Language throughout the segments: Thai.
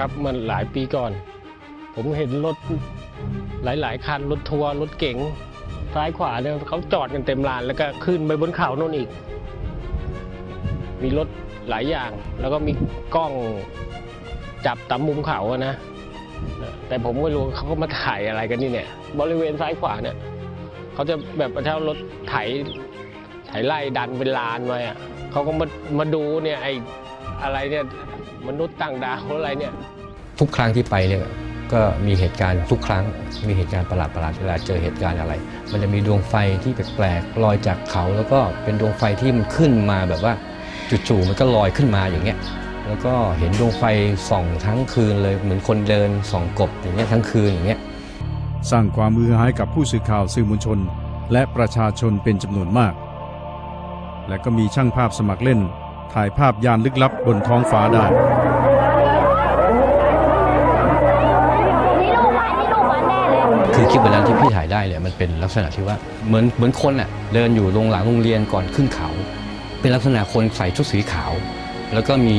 ครับมันหลายปีก่อน ผมเห็นรถหลาย ๆ คันรถทัวร์รถเก๋งซ้ายขวาเนี่ยเขาจอดกันเต็มลาน แล้วก็ขึ้นไปบนเขาโน่นอีก มีรถหลายอย่าง แล้วก็มีกล้องจับตามมุมเขาอะนะ แต่ผมไม่รู้เขาก็มาถ่ายอะไรกันนี่เนี่ย บริเวณซ้ายขวาเนี่ยเขาจะแบบเช่ารถไถไถไล่ดันเป็นลานไว้อะเขาก็มามาดูเนี่ยไออะไรเนี่ย มนุษย์ต่างดาวอะไรเนี่ย ทุกครั้งที่ไปเนี่ยก็มีเหตุการณ์ทุกครั้ง มีเหตุการณ์ประหลาดประหลาดๆเวลาเจอเหตุการณ์อะไร มันจะมีดวงไฟที่แปลกๆลอยจากเขาแล้วก็เป็นดวงไฟที่มันขึ้นมาแบบว่าจู่ๆมันก็ลอยขึ้นมาอย่างเงี้ยแล้วก็เห็นดวงไฟส่องทั้งคืนเลยเหมือนคนเดินส่องกบอย่างเงี้ยทั้งคืนอย่างเงี้ยสร้างความมือหาให้กับผู้สื่อข่าวสื่อมวลชน และประชาชนเป็นจำนวนมาก และก็มีช่างภาพสมัครเล่น ถ่ายภาพยานลึกลับบนท้องฟ้าได้นี่ลูกมันนี่ลูกมันแน่เลยคือคลิปวันนั้นที่พี่ถ่ายได้เนี่ยมันเป็นลักษณะที่ว่าเหมือนเหมือนคนอะเดินอยู่ลงหลังโรงเรียนก่อนขึ้นเขา เป็นลักษณะคนใส่ชุดสีขาว แล้วก็มี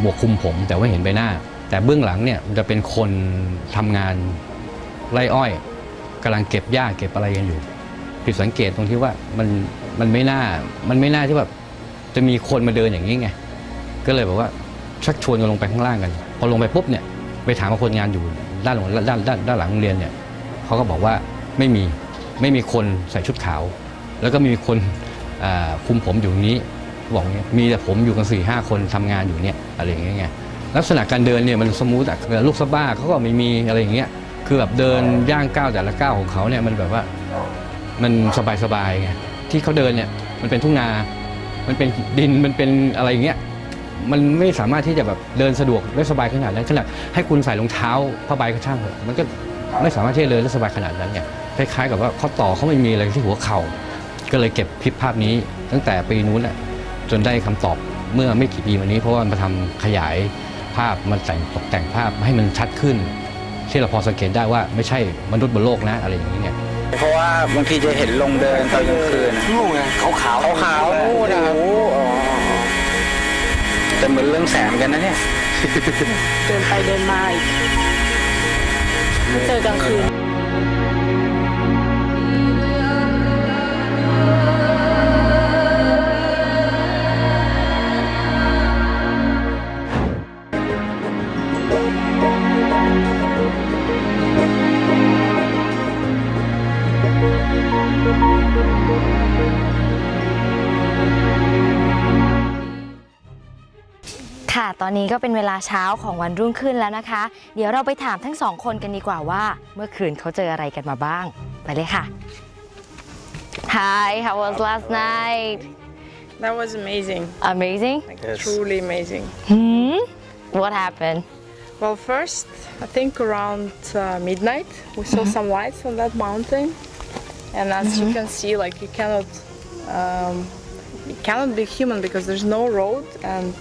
หมวกคลุมผมแต่ว่าเห็นใบหน้า แต่เบื้องหลังเนี่ยจะเป็นคนทำงานไร่อ้อยกำลังเก็บหญ้าเก็บอะไรกันอยู่ผิดสังเกตตรงที่ว่ามันมันไม่น่ามันไม่น่าที่แบบ จะมีคนมาเดินอย่างนี้ไง ก็เลยแบบว่าชักชวนกันลงไปข้างล่างกัน พอลงไปปุ๊บเนี่ยไปถามว่าคนงานอยู่ด้านหลังด้านด้านด้านหลังโรงเรียนเนี่ยเขาก็บอกว่าไม่มีไม่มีคนใส่ชุดขาว แล้วก็มีคนคุมผมอยู่นี้บอกเงี้ยมีแต่ผมอยู่กันสี่ห้าคนทำงานอยู่เนี่ยอะไรอย่างเงี้ยลักษณะการเดินเนี่ยมันสมูทอะเวลาลูกสะบ้าเขาก็ไม่มีอะไรอย่างเงี้ยคือแบบเดินย่างก้าวแต่ละก้าวของเขาเนี่ยมันแบบว่ามันสบายๆไงที่เขาเดินเนี่ยมันเป็นทุ่งนา มันเป็นดินมันเป็นอะไรอย่างเงี้ยมันไม่สามารถที่จะแบบเดินสะดวกและสบายขนาดนั้นขนาดให้คุณใส่รองเท้าผ้าใบก็ช่างเถอะมันก็ไม่สามารถที่จะเดินได้สบายขนาดนั้นเนี่ยคล้ายๆ กับว่าข้อต่อเขาไม่มีอะไรที่หัวเข่าก็เลยเก็บคลิปภาพนี้ ตั้งแต่ปีนู้นแหละจนได้คำตอบเมื่อไม่กี่ปีมานี้ เพราะว่ามาทำขยายภาพมันแต่งตกแต่งภาพให้มันชัดขึ้น ที่เราพอสังเกตได้ว่าไม่ใช่มนุษย์บนโลกนะอะไรอย่างนี้เนี่ย เพราะว่าบางทีจะเห็นลงเดินตอนกลางคืนนู่นไงขาวขาวขาวๆนู่นนะครับแต่เหมือนเรื่องแสงกันนะเนี่ย เดินไปเดินมาอีกเจอกลางคืน ตอนนี้ก็เป็นเวลาเช้าของวันรุ่งขึ้นแล้วนะคะ เดี๋ยวเราไปถามทั้งสองคนกันดีกว่าว่า เมื่อคืนเขาเจออะไรกันมาบ้าง ไปเลยค่ะ Hi how was last night That was amazing, amazing like truly amazing. hmm what happened Well, first, I think around uh, midnight, we saw some lights on that mountain, and as you can see, like you cannot, um, you cannot be human because there's no road, and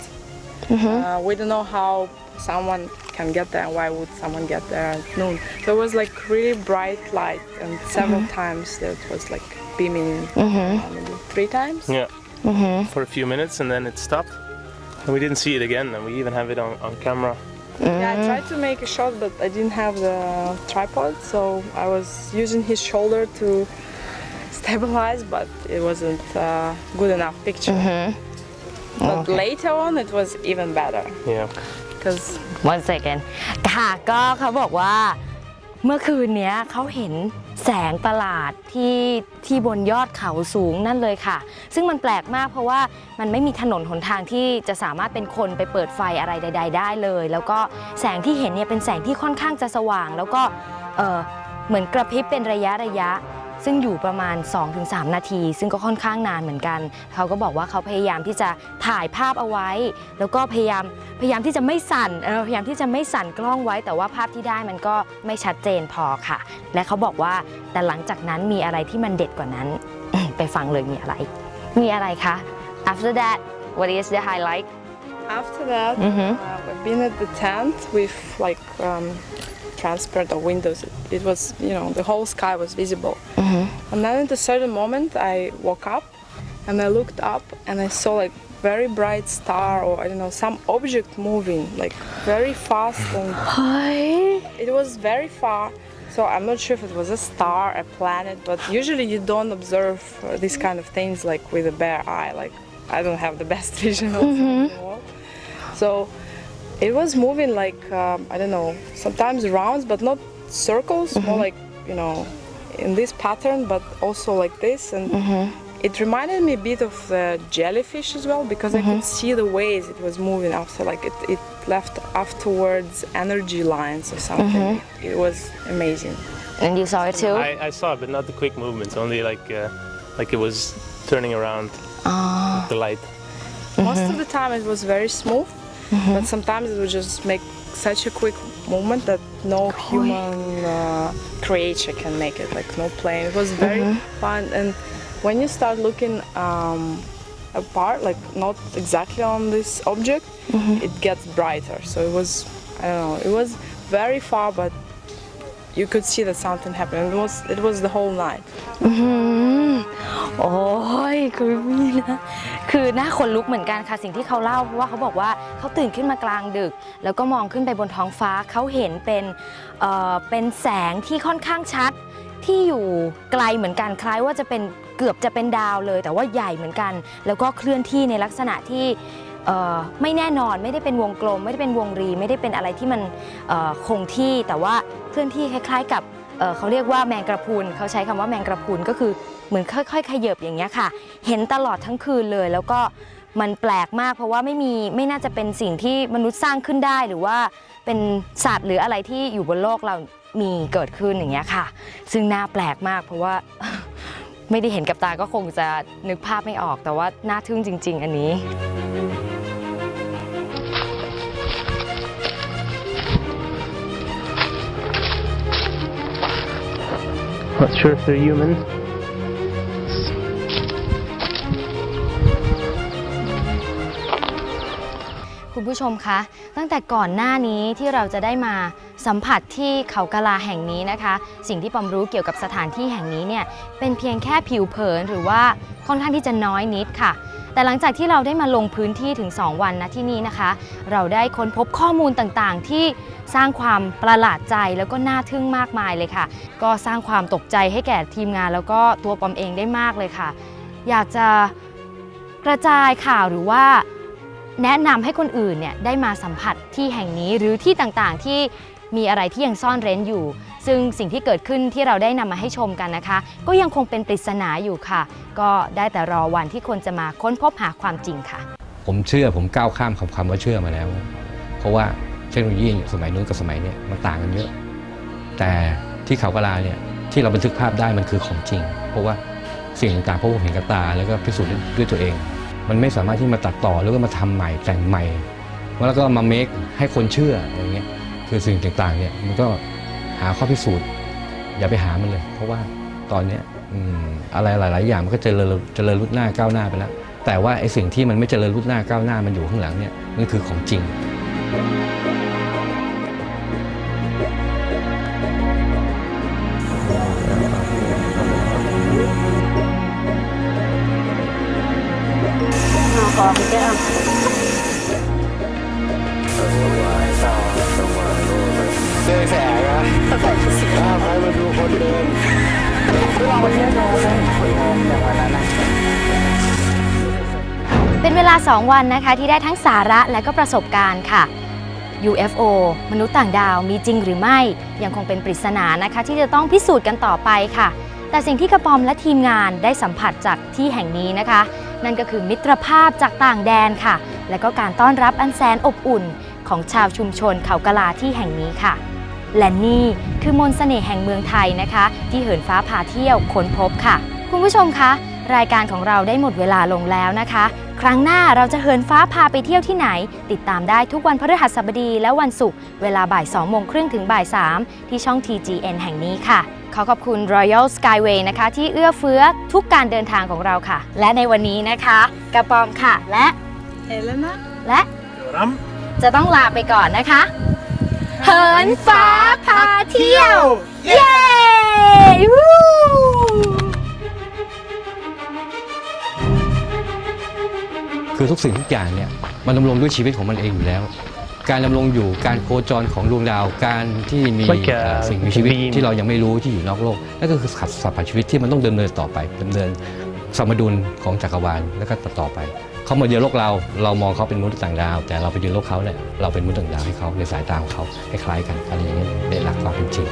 uh, we don't know how someone can get there. Why would someone get there at noon? There was like really bright light, and several times it was like beaming, uh, maybe three times. Yeah. For a few minutes and then it stopped. And we didn't see it again, and we even have it on, on camera. Yeah, I tried to make a shot, but I didn't have the tripod, so I was using his shoulder to stabilize, but it wasn't uh, good enough picture. But later on, it was even better Yeah. because one second ค่ะก็เขาบอกว่าเมื่อคืนเนี้ยเขาเห็นแสงประหลาดที่ที่บนยอดเขาสูงนั่นเลยค่ะ ซึ่งมันแปลกมากเพราะว่ามันไม่มีถนนหนทางที่จะสามารถเป็นคนไปเปิดไฟอะไรใด ๆ ได้เลย แล้วก็แสงที่เห็นเนี่ยเป็นแสงที่ค่อนข้างจะสว่าง แล้วก็เออเหมือนกระพริบเป็นระยะระยะ ซึ่งอยู่ประมาณ 2-3 นาที ซึ่งก็ค่อนข้างนานเหมือนกัน เขาก็บอกว่าเขาพยายามที่จะถ่ายภาพเอาไว้ แล้วก็พยายามพยายามที่จะไม่สั่นเออพยายามที่จะไม่สั่นกล้องไว้ แต่ว่าภาพที่ได้มันก็ไม่ชัดเจนพอค่ะ และเขาบอกว่าแต่หลังจากนั้นมีอะไรที่มันเด็ดกว่านั้น ไปฟังเลยมีอะไร มีอะไรคะ after that what is the highlight after that, Mhm. uh, we've been at the tent with like um, transparent or windows. It, it was, you know, the whole sky was visible. -hmm. And then at a certain moment, I woke up and I looked up and I saw like very bright star or I don't know some object moving like very fast and Hi. it was very far. So I'm not sure if it was a star, a planet, but usually you don't observe uh, these kind of things like with a bare eye. Like I don't have the best vision mm-hmm. So it was moving like um, I don't know sometimes rounds, but not circles, mm-hmm. more like you know in this pattern, but also like this, and mm-hmm. it reminded me a bit of the jellyfish as well because I could mm-hmm. see the ways it was moving after, like it, it left afterwards energy lines or something. Mm-hmm. It was amazing. and you saw it too I, I saw it, but not the quick movements. Only like uh, like it was turning around ah. with the light. Most of the time it was very smooth, but sometimes it would just make such a quick moment that no human uh, creature can make it, like no plane. It was mm-hmm. very mm -hmm. fun, and when you start looking um, apart, like not exactly on this object, mm -hmm. it gets brighter. So it was, I don't know, it was very far, but you could see that something happened. It was, it was the whole night. Mm -hmm. โอ้ยคือมีนะคือหน้าขนลุกเหมือนกันค่ะสิ่งที่เขาเล่าเพราะว่าเขาบอกว่าเขาตื่นขึ้นมากลางดึก แล้วก็มองขึ้นไปบนท้องฟ้าเขาเห็นเป็นเอ่อเป็นแสงที่ค่อนข้างชัดที่อยู่ไกลเหมือนกันคล้ายว่าจะเป็นเกือบจะเป็นดาวเลย แต่ว่าใหญ่เหมือนกัน แล้วก็เคลื่อนที่ในลักษณะที่เออไม่แน่นอนไม่ได้เป็นวงกลม ไม่ได้เป็นวงรี ไม่ได้เป็นอะไรที่มันคงที่แต่ว่าเคลื่อนที่คล้าย ๆ กับเเขาเรียกว่าแมงกระพุนเขาใช้คำว่าแมงกระพุนก็คือ เหมือนค่อยๆ ขยบอย่างเงี้ยค่ะ เห็นตลอดทั้งคืนเลย แล้วก็มันแปลกมากเพราะว่าไม่มีไม่น่าจะเป็นสิ่งที่มนุษย์สร้างขึ้นได้หรือว่าเป็นสัตว์หรืออะไรที่อยู่บนโลกเรามีเกิดขึ้นอย่างเงี้ยค่ะ ซึ่งน่าแปลกมากเพราะว่าไม่ได้เห็นกับตาก็คงจะนึกภาพไม่ออกแต่ว่าน่าทึ่งจริง ๆ อันนี้ Not sure if they're human. คุณผู้ชมคะตั้งแต่ก่อนหน้านี้ที่เราจะได้มาสัมผัสที่เขากะลาแห่งนี้นะคะ สิ่งที่ปอมรู้เกี่ยวกับสถานที่แห่งนี้เนี่ยเป็นเพียงแค่ผิวเผินหรือว่าค่อนข้างที่จะน้อยนิดค่ะ แต่หลังจากที่เราได้มาลงพื้นที่ถึง 2 วันนะที่นี่นะคะ เราได้ค้นพบข้อมูลต่างๆ ที่สร้างความประหลาดใจแล้วก็น่าทึ่งมากมายเลยค่ะ ก็สร้างความตกใจให้แก่ทีมงาน แล้วก็ตัวปอมเองได้มากเลยค่ะ อยากจะกระจายข่าวหรือว่า แนะนำให้คนอื่นเนี่ยได้มาสัมผัสที่แห่งนี้หรือที่ต่างๆที่มีอะไรที่ยังซ่อนเร้นอยู่ ซึ่งสิ่งที่เกิดขึ้นที่เราได้นำมาให้ชมกันนะคะ ก็ยังคงเป็นปริศนาอยู่ค่ะ ก็ได้แต่รอวันที่คนจะมาค้นพบหาความจริงค่ะ ผมเชื่อผมก้าวข้ามคำคำว่าเชื่อมาแล้ว เพราะว่าเทคโนโลยีสมัยนู้นกับสมัยนี้มันต่างกันเยอะ แต่ที่เขากะลาเนี่ยที่เราบันทึกภาพได้มันคือของจริง เพราะว่าสิ่งต่างๆพราะผมเห็นกับตาแล้วก็พิสูจน์ด้วยตัวเอง มันไม่สามารถที่มาตัดต่อแล้วก็มาทำใหม่แต่งใหม่แล้วก็มาเมคให้คนเชื่ออะไรเงี้ยคือสิ่งต่างๆเนี่ยมันก็หาข้อพิสูจน์ อย่าไปหามันเลย เพราะว่าตอนเนี้ยอะไรหลาย ๆ อย่างมันก็เจริญเจริญรุ่หน้าก้าวหน้าไปแล้วแต่ว่าไอ้สิ่งที่มันไม่เจริญรุ่หน้าก้าวหน้ามันอยู่ข้างหลังเนี่ยมันคือของจริง เจอแสงอะถ้าใครมาดูคนเดินลองมาเที่ยวดูนะคนงงอย่างวันนั้นนะเป็นเวลา 2 วันนะคะที่ได้ทั้งสาระและก็ประสบการณ์ค่ะ UFO มนุษย์ต่างดาวมีจริงหรือไม่ ยังคงเป็นปริศนานะคะ ที่จะต้องพิสูจน์กันต่อไปค่ะ แต่สิ่งที่กระปอมและทีมงานได้สัมผัสจากที่แห่งนี้นะคะ นั่นก็คือมิตรภาพจากต่างแดนค่ะ และก็การต้อนรับอันแสนอบอุ่น ของชาวชุมชนเขากะลาที่แห่งนี้ค่ะ และนี่คือมนต์เสน่ห์แห่งเมืองไทยนะคะ ที่เหินฟ้าพาเที่ยวค้นพบค่ะ คุณผู้ชมคะรายการของเราได้หมดเวลาลงแล้วนะคะ ครั้งหน้าเราจะเหินฟ้าพาไปเที่ยวที่ไหน ติดตามได้ทุกวันพฤหัสบดีและวันศุกร์เวลาบ่าย2โมงครึ่งถึงบ่าย3ที่ช่อง TGN แห่งนี้ค่ะ ขอขอบคุณ Royal Skyway นะคะ ที่เอื้อเฟื้อทุกการเดินทางของเราค่ะ และในวันนี้นะคะกระปอมค่ะ และ Elena? และจะต้องลาไปก่อนนะคะ เหินฟ้าพาเที่ยว เย้ คือทุกสิ่งทุกอย่างเนี่ยมันดำรงด้วยชีวิตของมันเองอยู่แล้ว การดำรงอยู่การโคจรของดวงดาวการที่มี Like a เอ่อสิ่งมีชีวิต beam ที่เรายังไม่รู้ที่อยู่นอกโลกนั่นก็คือสัตว์สัตว์ชีวิตที่มันต้องดำเนินต่อไปดำเนินสมดุลของจักรวาลแล้วก็ต่อไป เขามาเยือนโลกเราเรามองเขาเป็นมนุษย์ต่างดาว แต่เราไปเยือนโลกเขาเนี่ยเราเป็นมนุษย์ต่างดาวให้เขาในสายตาของเขาคล้ายๆกันอะไรอย่างนี้ในหลักความเป็นจริง